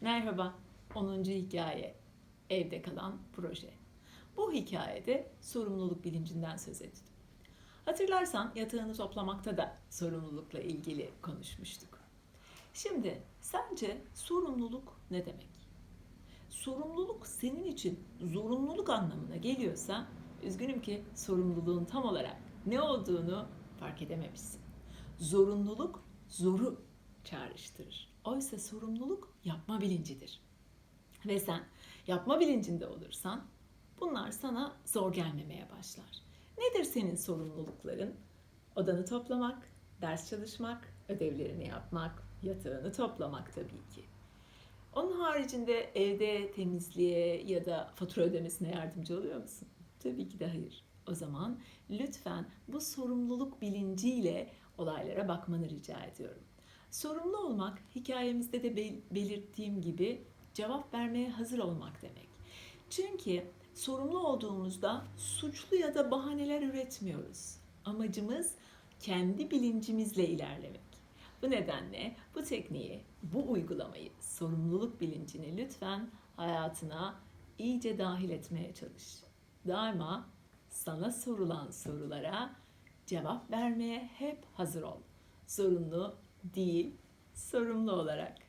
Merhaba, 10. hikaye. Evde kalan proje. Bu hikayede sorumluluk bilincinden söz ettim. Hatırlarsan yatağını toplamakta da sorumlulukla ilgili konuşmuştuk. Şimdi sence sorumluluk ne demek? Sorumluluk senin için zorunluluk anlamına geliyorsa üzgünüm ki sorumluluğun tam olarak ne olduğunu fark edememişsin. Zorunluluk zoru çağrıştırır. Oysa sorumluluk yapma bilincidir. Ve sen yapma bilincinde olursan bunlar sana zor gelmemeye başlar. Nedir senin sorumlulukların? Odanı toplamak, ders çalışmak, ödevlerini yapmak, yatağını toplamak tabii ki. Onun haricinde evde temizliğe ya da fatura ödemesine yardımcı oluyor musun? Tabii ki de hayır. O zaman lütfen bu sorumluluk bilinciyle olaylara bakmanı rica ediyorum. Sorumlu olmak hikayemizde de bel- belirttiğim gibi cevap vermeye hazır olmak demek. Çünkü sorumlu olduğumuzda suçlu ya da bahaneler üretmiyoruz. Amacımız kendi bilincimizle ilerlemek. Bu nedenle bu tekniği, bu uygulamayı, sorumluluk bilincini lütfen hayatına iyice dahil etmeye çalış. Daima sana sorulan sorulara cevap vermeye hep hazır ol. Zorunlu değil, sorumlu olarak.